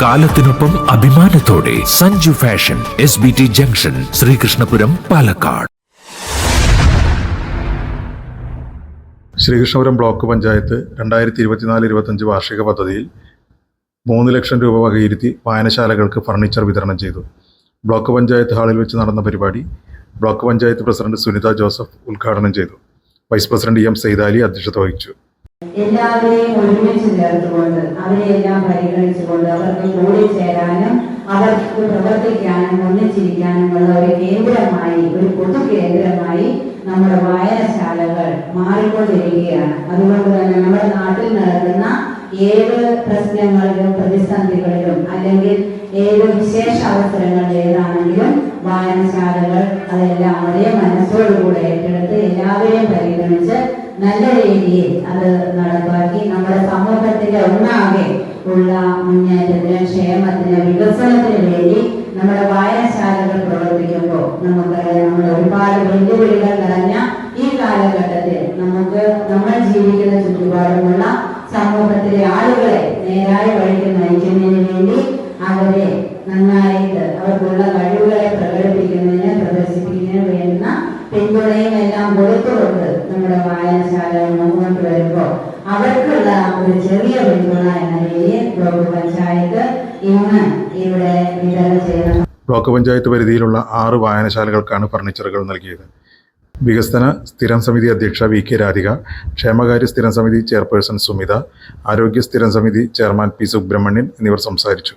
കാലത്തിനൊപ്പം അഭിമാനത്തോടെ Sanju fashion S B T junction Sreekrishnapuram Palakkad. Sreekrishnapuram block panchayat രണ്ടായിരത്തി ഇരുപത്തിനാല് ഇരുപത്തഞ്ച് വാർഷിക പദ്ധതിയിൽ മൂന്ന് ലക്ഷം രൂപ വകയിരുത്തി വായനശാലകൾക്ക് ഫർണിച്ചർ വിതരണം ചെയ്തു. ബ്ലോക്ക് പഞ്ചായത്ത് ഹാളിൽ വെച്ച് നടന്ന പരിപാടി block panchayat president Sunitha Joseph ഉദ്ഘാടനം ചെയ്തു. വൈസ് പ്രസിഡന്റ് എം സെയ്താലി അധ്യക്ഷത വഹിച്ചു. എല്ലാവരെയും ഒരുമിച്ച് ചേർത്തുകൊണ്ട് അവരെയെല്ലാം പരിഗണിച്ചുകൊണ്ട് അവർക്ക് കൂടി ചേരാനും അവർക്ക് പ്രവർത്തിക്കാനും ഒന്നിച്ചിരിക്കാനുമുള്ള ഒരു കേന്ദ്രമായി ഒരു പൊതു കേന്ദ്രമായി നമ്മുടെ വായനശാലകൾ മാറിക്കൊണ്ടിരിക്കുകയാണ്. അതുകൊണ്ട് തന്നെ നമ്മുടെ നാട്ടിൽ നടക്കുന്ന ഏത് പ്രശ്നങ്ങളിലും പ്രതിസന്ധികളിലും അല്ലെങ്കിൽ ഏത് വിശേഷ അവസരങ്ങളിൽ ഏതാണെങ്കിലും വായനശാലകൾ അതെല്ലാം ഒരേ മനസ്സോടുകൂടെ ഏറ്റെടുത്ത് എല്ലാവരെയും പരിഗണിച്ച് നല്ല രീതിയിൽ അത് നടപ്പാക്കി നമ്മുടെ സമൂഹത്തിന്റെ ഒന്നാകെ ഉള്ള മുന്നേറ്റത്തിന് ക്ഷേമത്തിന് വികസനത്തിന് വേണ്ടി നമ്മുടെ വായനശാലകൾ പ്രവർത്തിക്കുമ്പോൾ നമുക്കറിയാം നമ്മൾ ഒരുപാട് വെല്ലുവിളികൾ നിറഞ്ഞ ഈ കാലഘട്ടത്തിൽ നമുക്ക് നമ്മൾ ജീവിക്കുന്ന ചുറ്റുപാടുമുള്ള സമൂഹത്തിലെ ആളുകളെ നേരായ വഴിക്ക് നയിക്കുന്നതിന് വേണ്ടി അവരെ നന്നായിട്ട് അവർക്കുള്ള കഴിവുകളെ പ്രകടിപ്പിക്കുന്നതിന് പ്രദർശിപ്പിക്കുന്നതിന് വേണ്ടുന്ന പിന്തുണയും എല്ലാം കൊടുത്തുകൊണ്ട് നമ്മുടെ വായനശാല മുന്നോട്ട് വരുമ്പോൾ അവർക്കുള്ള ഒരു ചെറിയ പിന്തുണ എന്ന നിലയിൽ ബ്ലോക്ക് പഞ്ചായത്ത് ഇന്ന് ഇവിടെ വിതരണം ചെയ്യണം ബ്ലോക്ക് പഞ്ചായത്ത് പരിധിയിലുള്ള ആറ് വായനശാലകൾക്കാണ് ഫർണിച്ചറുകൾ നൽകിയത്. വികസന സ്ഥിരം സമിതി അധ്യക്ഷ വി കെ രാധിക ക്ഷേമകാര്യ സ്ഥിരം സമിതി ചെയർപേഴ്സൺ സുമിത ആരോഗ്യ സ്ഥിരം സമിതി ചെയർമാൻ പി സുബ്രഹ്മണ്യൻ എന്നിവർ സംസാരിച്ചു.